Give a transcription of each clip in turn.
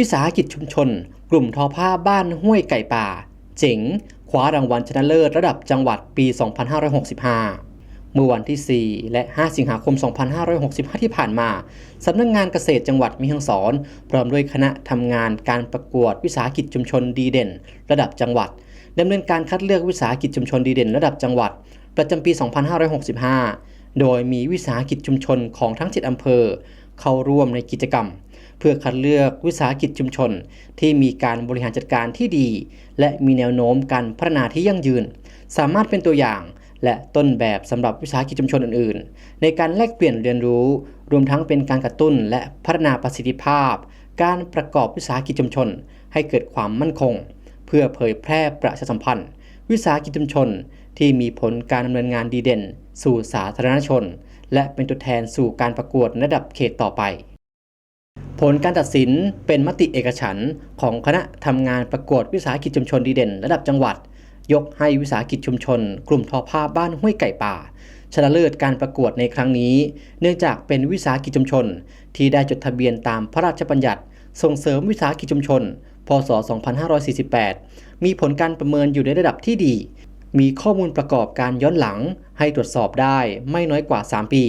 วิสาหกิจชุมชน กลุ่มทอผ้าบ้านห้วยไก่ป่า เจ๋งคว้ารางวัลชนะเลิศระดับจังหวัดปี 2565 เมื่อวันที่ 4 และ 5 สิงหาคม 2565 ที่ผ่านมา สำนักงงานเกษตรจังหวัดมีหังสอน พร้อมด้วยคณะทำงานการประกวดวิสาหกิจชุมชนดีเด่น ระดับจังหวัดดำเนินการคัดเลือกวิสาหกิจชุมชนดีเด่น ระดับจังหวัด ประจำปี 2565 โดยมีวิสาหกิจชุมชนของทั้ง 7 อำเภอ เข้าร่วมในกิจกรรม เพื่อคัดเลือกวิสาหกิจชุมชน ที่มีการบริหารจัดการที่ดี และมีแนวโน้มการพัฒนาที่ยั่งยืน สามารถเป็นตัวอย่างและต้นแบบสำหรับวิสาหกิจชุมชนอื่น ๆ ในการแลกเปลี่ยนเรียนรู้ รวมทั้งเป็นการกระตุ้นและพัฒนาประสิทธิภาพ การประกอบวิสาหกิจชุมชน ให้เกิดความมั่นคง เพื่อเผยแพร่ประชาสัมพันธ์ วิสาหกิจชุมชน ที่มีผลการดำเนินงานดีเด่น สู่สาธารณชน และเป็นตัวแทนสู่การประกวดระดับเขตต่อไป ผลการตัดสินเป็นมติเอกฉันของคณะทำงานประกวดวิสาหกิจชุมชนดีเด่น ระดับจังหวัด ยกให้วิสาหกิจชุมชน กลุ่มทอผ้าบ้านห้วยไก่ป่า ชนะเลิศการประกวดในครั้งนี้ เนื่องจากเป็นวิสาหกิจชุมชน ที่ได้จดทะเบียนตามพระราชบัญญัติ ส่งเสริมวิสาหกิจชุมชน พศ 2548 มีผลการประเมินอยู่ในระดับที่ดี มีข้อมูลประกอบการย้อนหลัง ให้ตรวจสอบได้ไม่น้อยกว่า 3 ปี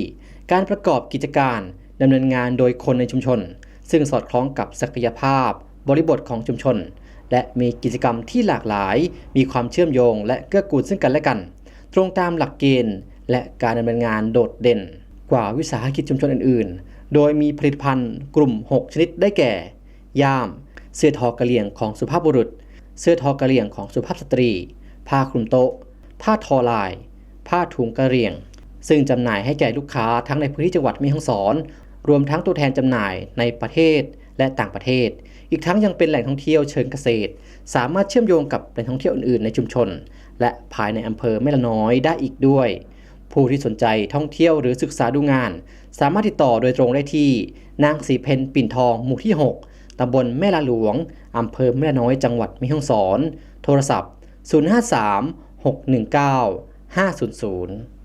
การประกอบกิจการดำเนินงานโดยคนในชุมชน ซึ่งสอดคล้องกับศักยภาพ บริบทของชุมชน และมีกิจกรรมที่หลากหลาย มีความเชื่อมโยง และเกื้อกูลซึ่งกันและกัน ตรงตามหลักเกณฑ์ และการดำเนินงานโดดเด่น กว่าวิสาหกิจชุมชนอื่น ๆ โดยมีผลิตภัณฑ์กลุ่ม 6 ชนิดได้แก่ ย่าม เสื้อทอกระเหลี่ยงของสุภาพบุรุษ เสื้อทอกระเหลี่ยงของสุภาพสตรี ผ้าคลุมโต๊ะ ผ้าทอลาย ผ้าถุงกระเหลี่ยงซึ่งจำหน่ายให้แก่ลูกค้าทั้งในพื้นที่จังหวัดแม่ฮ่องสอน รวมทั้งตัวแทนจำหน่ายในประเทศและต่างประเทศ อีกทั้งยังเป็นแหล่งท่องเที่ยวเชิงเกษตร สามารถเชื่อมโยงกับแหล่งท่องเที่ยวอื่นๆ ในชุมชน และภายในอำเภอแม่ละน้อยได้อีกด้วย ผู้ที่สนใจท่องเที่ยวหรือศึกษาดูงาน สามารถติดต่อโดยตรงได้ที่นางสีเพนปิ่นทองหมู่ที่ 6ตำบลแม่ละหลวงอำเภอแม่ละน้อยจังหวัดแม่ฮ่องสอน โทรศัพท์ 053 619 500